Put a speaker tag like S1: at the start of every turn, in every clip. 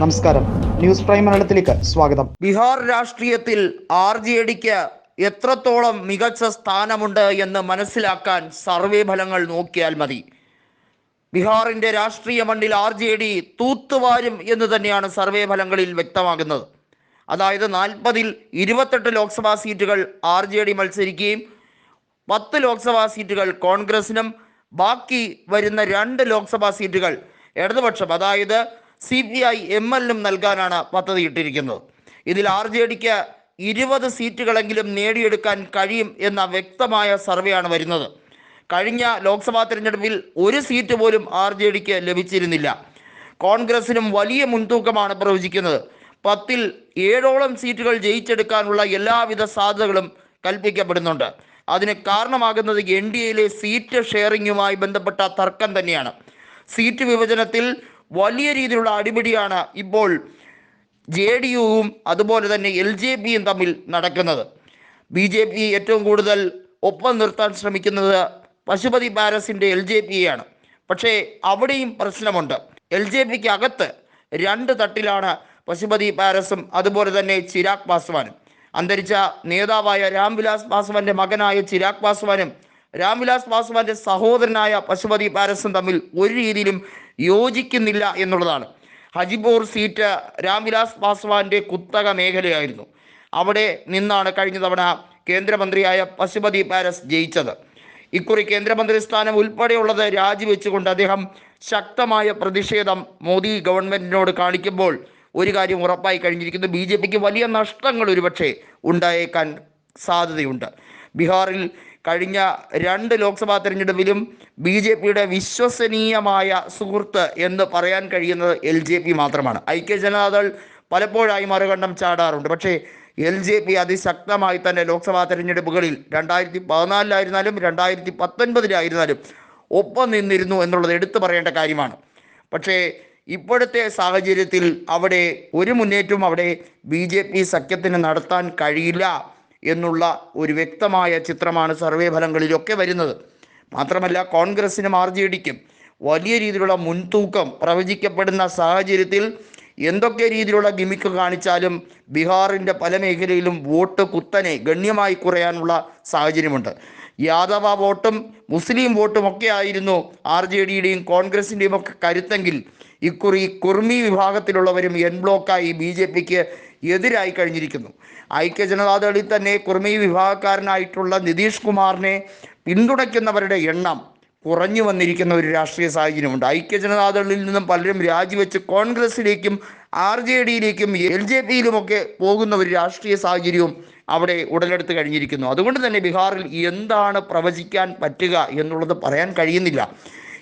S1: നമസ്കാരം. News prime മലയാളത്തിലേക്ക് സ്വാഗതം.
S2: ബീഹാർ രാഷ്ട്രീയത്തിൽ ആർ ജെ ഡിക്ക് എത്രത്തോളം മികച്ച സ്ഥാനമുണ്ട് എന്ന് മനസ്സിലാക്കാൻ സർവേ ഫലങ്ങൾ നോക്കിയാൽ മതി. ബീഹാറിന്റെ രാഷ്ട്രീയ മണ്ണിൽ ആർ ജെ ഡി തൂത്തുവാരും എന്ന് തന്നെയാണ് സർവേ ഫലങ്ങളിൽ വ്യക്തമാകുന്നത്. അതായത് നാൽപ്പതിൽ ഇരുപത്തെട്ട് ലോക്സഭാ സീറ്റുകൾ ആർ ജെ ഡി മത്സരിക്കുകയും പത്ത് ലോക്സഭാ സീറ്റുകൾ കോൺഗ്രസിനും ബാക്കി വരുന്ന രണ്ട് ലോക്സഭാ സീറ്റുകൾ ഇടതുപക്ഷം അതായത് സി പി ഐ എം എല്ലിനും നൽകാനാണ് പദ്ധതി ഇട്ടിരിക്കുന്നത്. ഇതിൽ ആർ ജെ ഡിക്ക് ഇരുപത് സീറ്റുകളെങ്കിലും നേടിയെടുക്കാൻ കഴിയും എന്ന വ്യക്തമായ സർവേയാണ് വരുന്നത്. കഴിഞ്ഞ ലോക്സഭാ തിരഞ്ഞെടുപ്പിൽ ഒരു സീറ്റ് പോലും ആർ ജെ ഡിക്ക് ലഭിച്ചിരുന്നില്ല. കോൺഗ്രസിനും വലിയ മുൻതൂക്കമാണ് പ്രവചിക്കുന്നത്. പത്തിൽ ഏഴോളം സീറ്റുകൾ ജയിച്ചെടുക്കാനുള്ള എല്ലാവിധ സാധ്യതകളും കൽപ്പിക്കപ്പെടുന്നുണ്ട്. അതിന് കാരണമാകുന്നത് എൻ ഡി എയിലെ സീറ്റ് ഷെയറിങ്ങുമായി ബന്ധപ്പെട്ട തർക്കം തന്നെയാണ്. സീറ്റ് വിഭജനത്തിൽ വലിയ രീതിയിലുള്ള അടിപിടിയാണ് ഇപ്പോൾ ജെ ഡി യുവും അതുപോലെ തന്നെ എൽ ജെ പിയും തമ്മിൽ നടക്കുന്നത്. ബി ജെ പി ഏറ്റവും കൂടുതൽ ഒപ്പം നിർത്താൻ ശ്രമിക്കുന്നത് പശുപതി പാരസിന്റെ എൽ ജെ പിയാണ് പക്ഷേ അവിടെയും പ്രശ്നമുണ്ട്. എൽ ജെ പിക്ക് അകത്ത് രണ്ട് തട്ടിലാണ് പശുപതി പാരസും അതുപോലെ തന്നെ ചിരാഗ് പാസ്വാനും. അന്തരിച്ച നേതാവായ രാംവിലാസ് പാസ്വാന്റെ മകനായ ചിരാഗ് പാസ്വാനും രാംവിലാസ് പാസ്വാന്റെ സഹോദരനായ പശുപതി പാരസും തമ്മിൽ ഒരു രീതിയിലും യോജിക്കുന്നില്ല എന്നുള്ളതാണ്. ഹജിബോർ സീറ്റ് രാംവിലാസ് പാസ്വാന്റെ കുത്തക മേഖലയായിരുന്നു. അവിടെ നിന്നാണ് കഴിഞ്ഞ തവണ കേന്ദ്രമന്ത്രിയായ പശുപതി പാരസ് ജയിച്ചത്. ഇക്കുറി കേന്ദ്രമന്ത്രി സ്ഥാനം ഉൾപ്പെടെയുള്ളത് രാജിവെച്ചുകൊണ്ട് അദ്ദേഹം ശക്തമായ പ്രതിഷേധം മോദി ഗവൺമെന്റിനോട് കാണിക്കുമ്പോൾ ഒരു കാര്യം ഉറപ്പായി കഴിഞ്ഞിരിക്കുന്നു. ബി ജെ പിക്ക് വലിയ നഷ്ടങ്ങൾ ഒരുപക്ഷെ ഉണ്ടായേക്കാൻ സാധ്യതയുണ്ട്. ബീഹാറിൽ കഴിഞ്ഞ രണ്ട് ലോക്സഭാ തെരഞ്ഞെടുപ്പിലും ബി ജെ പിയുടെ വിശ്വസനീയമായ സുഹൃത്ത് എന്ന് പറയാൻ കഴിയുന്നത് എൽ ജെ പി മാത്രമാണ്. ഐക്യ ജനതാദൾ പലപ്പോഴായി മറുകണ്ഠം ചാടാറുണ്ട്. പക്ഷേ എൽ ജെ പി അതിശക്തമായി തന്നെ ലോക്സഭാ തെരഞ്ഞെടുപ്പുകളിൽ രണ്ടായിരത്തി പതിനാലിലായിരുന്നാലും രണ്ടായിരത്തി പത്തൊൻപതിലായിരുന്നാലും ഒപ്പം നിന്നിരുന്നു എന്നുള്ളത് എടുത്തു പറയേണ്ട കാര്യമാണ്. പക്ഷേ ഇപ്പോഴത്തെ സാഹചര്യത്തിൽ അവിടെ ഒരു മുന്നേറ്റവും അവിടെ ബി ജെ പി സഖ്യത്തിന് നടത്താൻ കഴിയില്ല. എന്നുള്ള ഒരു വ്യക്തമായ ചിത്രമാണ് സർവേ ഫലങ്ങളിലൊക്കെ വരുന്നത്. മാത്രമല്ല കോൺഗ്രസിനും ആർ ജെ ഡിക്കും വലിയ രീതിയിലുള്ള മുൻതൂക്കം പ്രവചിക്കപ്പെടുന്ന സാഹചര്യത്തിൽ എന്തൊക്കെ രീതിയിലുള്ള ഗിമിക്ക് കാണിച്ചാലും ബീഹാറിന്റെ പല മേഖലയിലും വോട്ട് കുത്തനെ ഗണ്യമായി കുറയാനുള്ള സാഹചര്യമുണ്ട്. യാദവ വോട്ടും മുസ്ലിം വോട്ടും ഒക്കെ ആയിരുന്നു ആർ ജെ ഡിയുടെയും കോൺഗ്രസിന്റെയും ഒക്കെ കരുത്തെങ്കിൽ ഇക്കുറി കുർമി വിഭാഗത്തിലുള്ളവരും എൻ ബ്ലോക്കായി ബി ജെ പിക്ക് എതിരായി കഴിഞ്ഞിരിക്കുന്നു. ഐക്യ ജനതാദളിൽ തന്നെ കുർമി വിഭാഗക്കാരനായിട്ടുള്ള നിതീഷ് കുമാറിനെ പിന്തുണയ്ക്കുന്നവരുടെ എണ്ണം കുറഞ്ഞു വന്നിരിക്കുന്ന ഒരു രാഷ്ട്രീയ സാഹചര്യമുണ്ട്. ഐക്യ ജനതാദളിൽ നിന്നും പലരും രാജിവെച്ച് കോൺഗ്രസിലേക്കും ആർ ജെ ഡിയിലേക്കും എൽ ജെ പിയിലുമൊക്കെ പോകുന്ന ഒരു രാഷ്ട്രീയ സാഹചര്യവും അവിടെ ഉടലെടുത്ത് കഴിഞ്ഞിരിക്കുന്നു. അതുകൊണ്ട് തന്നെ ബീഹാറിൽ എന്താണ് പ്രവചിക്കാൻ പറ്റുക എന്നുള്ളത് പറയാൻ കഴിയുന്നില്ല.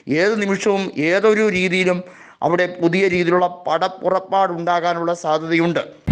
S2: ഏത് നിമിഷവും ഏതൊരു രീതിയിലും അവിടെ പുതിയ രീതിയിലുള്ള പടപ്പുറപ്പാടുണ്ടാകാനുള്ള സാധ്യതയുണ്ട്.